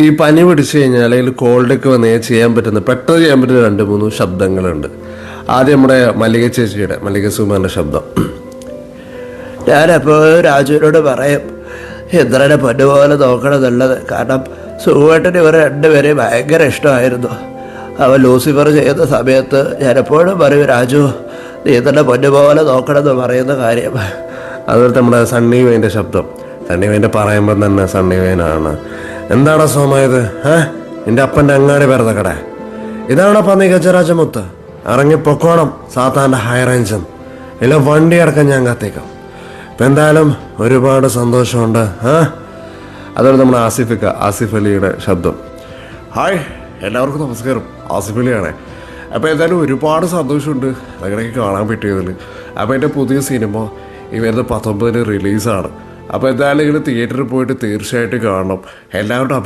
ഈ പനി പിടിച്ചു കഴിഞ്ഞാൽ അല്ലെങ്കിൽ കോൾഡൊക്കെ വന്നു കഴിഞ്ഞാൽ ചെയ്യാൻ പറ്റുന്ന പെട്ടെന്ന് ചെയ്യാൻ പറ്റുന്ന രണ്ട് മൂന്ന് ശബ്ദങ്ങളുണ്ട്. ആദ്യം നമ്മുടെ മല്ലിക ചേച്ചിയുടെ മല്ലിക സുമാറിന്റെ ശബ്ദം. ഞാനപ്പോൾ രാജുവിനോട് പറയും ഇന്ദ്രനെ പൊന്നുപോലെ നോക്കണമെന്നുള്ളത്. കാരണം സുഖമായിട്ടിന് ഇവർ രണ്ടുപേരെയും ഭയങ്കര ഇഷ്ടമായിരുന്നു. അവൻ ലൂസിഫർ ചെയ്യുന്ന സമയത്ത് ഞാനെപ്പോഴും പറയും രാജു നീ ഇന്ദ്രനെ പൊന്നുപോലെ നോക്കണമെന്ന് പറയുന്ന കാര്യം. അതുപോലെ നമ്മുടെ സണ്ണി വൈന്റെ ശബ്ദം. സണ്ണി വൈന്റെ പറയുമ്പോൾ തന്നെ സണ്ണി വൈനാണ്. എന്താണ് സോമായത് ഏ? നിന്റെ അപ്പന്റെ അങ്ങാടി വെറുതെ കട. ഇതാണ് പന്നി ഗജരാജമുത്ത്? ഇറങ്ങി പൊക്കോണം സാത്താന്റെ ഹൈ റേഞ്ചും ഇല്ല വണ്ടി അടക്കം ഞാൻ കത്തിക്കാം. ഇപ്പം എന്തായാലും ഒരുപാട് സന്തോഷമുണ്ട്. ആ അതുപോലെ നമ്മുടെ ആസിഫിക്ക ആസിഫ് അലിയുടെ ശബ്ദം. ഹായ് എല്ലാവർക്കും നമസ്കാരം. ആസിഫ് അലിയാണ്. അപ്പോൾ എന്തായാലും ഒരുപാട് സന്തോഷമുണ്ട് അങ്ങനെയൊക്കെ കാണാൻ പറ്റിയതിൽ അപ്പോൾ എന്റെ പുതിയ സിനിമ ഈ വരുന്ന പത്തൊമ്പതിന് റിലീസാണ് അപ്പോൾ എന്തായാലും ഇങ്ങനെ തിയേറ്ററിൽ പോയിട്ട് തീർച്ചയായിട്ടും കാണണം. എല്ലാവരുടെ